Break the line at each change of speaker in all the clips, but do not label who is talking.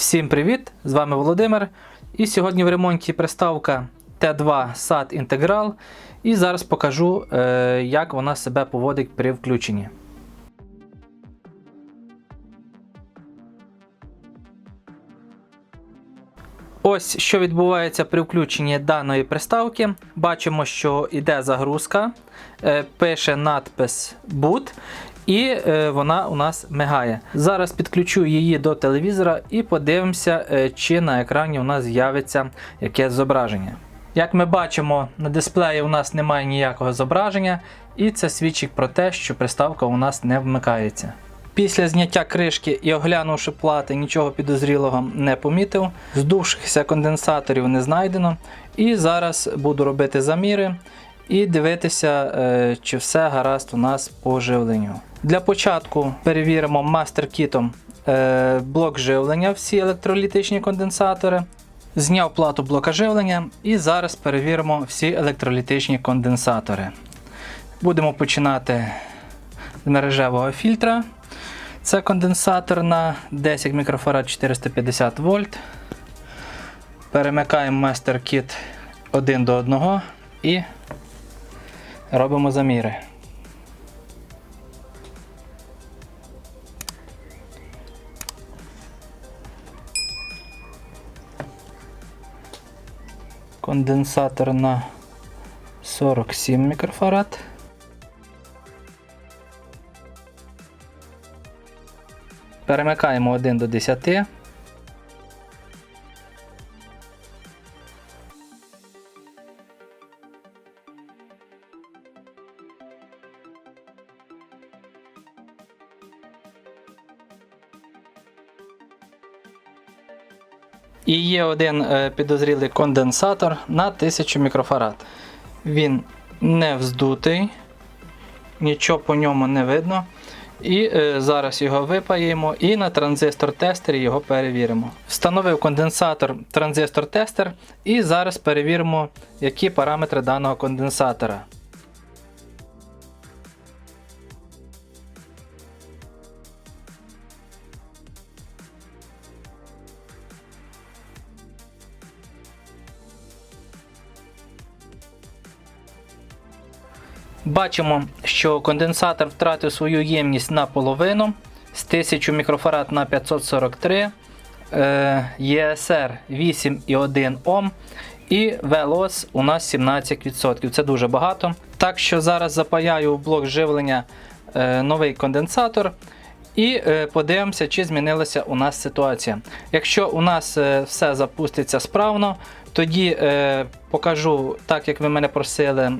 Всім привіт! З вами Володимир. І сьогодні в ремонті приставка Т2 SAT Integral. І зараз покажу, е, як вона себе поводить при включенні. Ось що відбувається при включенні даної приставки. Бачимо, що йде загрузка, е, пише надпис Boot, і е, вона у нас мигає. Зараз підключу її до телевізора і подивимося, е, чи на екрані у нас з'явиться якесь зображення. Як ми бачимо, на дисплеї у нас немає ніякого зображення, і це свідчить про те, що приставка у нас не вмикається. Після зняття кришки і оглянувши плати, нічого підозрілого не помітив. Здувшихся конденсаторів не знайдено. І зараз буду робити заміри і дивитися, е, чи все гаразд у нас по живленню. Для початку перевіримо мастер-кітом е, блок живлення, всі електролітичні конденсатори. Зняв плату блока живлення і зараз перевіримо всі електролітичні конденсатори. Будемо починати з мережевого фільтра. Це конденсатор на 10 мікрофарад 450 вольт. Перемикаємо мастер-кіт один до одного і робимо заміри. Конденсатор на 47 мікрофарад. Перемикаємо 1 до 10. І є один е, підозрілий конденсатор на 1000 мікрофарад. Він не вздутий, нічого по ньому не видно. І е, зараз його випаємо і на транзистор-тестері його перевіримо. Встановив конденсатор транзистор-тестер і зараз перевіримо, які параметри даного конденсатора. Бачимо, що конденсатор втратив свою ємність наполовину з 1000 мікрофарад на 543, е, ЄСР 8,1 Ом і ВЛОС у нас 17%. Це дуже багато. Так що зараз запаяю в блок живлення е, новий конденсатор. І е, подивимося, чи змінилася у нас ситуація. Якщо у нас е, все запуститься справно, тоді е, покажу, так як ви мене просили,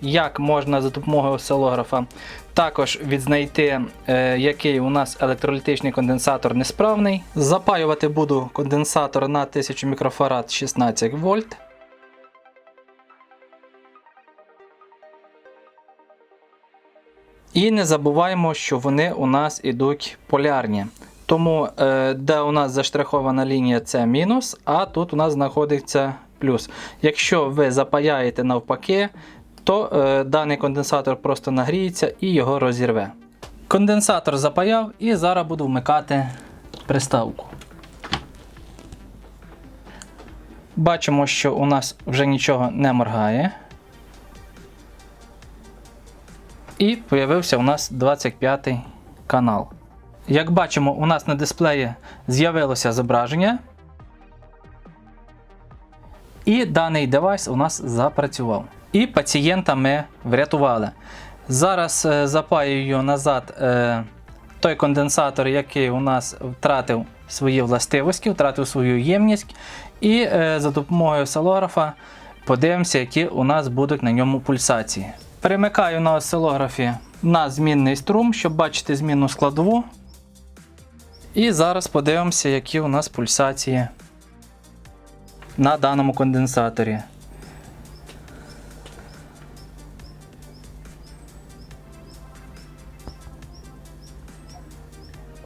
як можна за допомогою осцилографа також відзнайти, який у нас електролітичний конденсатор несправний. Запаювати буду конденсатор на 1000 мікрофарад 16 вольт. І не забуваємо, що вони у нас ідуть полярні. Тому, е, де у нас заштрихована лінія, це мінус, а тут у нас знаходиться плюс. Якщо ви запаяєте навпаки, то е, даний конденсатор просто нагріється і його розірве. Конденсатор запаяв і зараз буду вмикати приставку. Бачимо, що у нас вже нічого не моргає. І появився у нас 25 канал. Як бачимо, у нас на дисплеї з'явилося зображення. І даний девайс у нас запрацював. І пацієнта ми врятували. Зараз е, запаюю назад е, той конденсатор, який у нас втратив свої властивості, втратив свою ємність. І е, за допомогою осцилографа подивимося, які у нас будуть на ньому пульсації. Перемикаю на осцилографі на змінний струм, щоб бачити змінну складову. І зараз подивимося, які у нас пульсації на даному конденсаторі.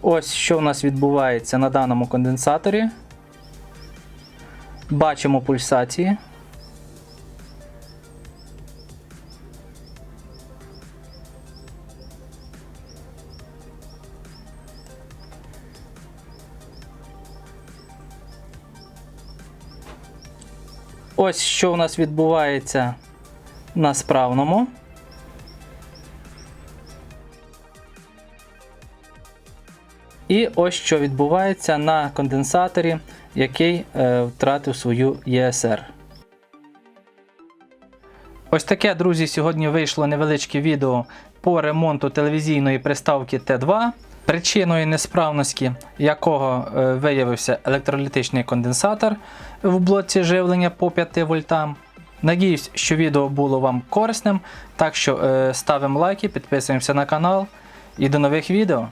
Ось що у нас відбувається на даному конденсаторі. Бачимо пульсації. Ось що у нас відбувається на справному. І ось що відбувається на конденсаторі, який е, втратив свою ЄСР. Ось таке, друзі, сьогодні вийшло невеличке відео по ремонту телевізійної приставки Т2, причиною несправності якого е, виявився електролітичний конденсатор в блоці живлення по 5 вольтам. Надіюсь, що відео було вам корисним. Так що е, ставимо лайки, підписуємося на канал і до нових відео.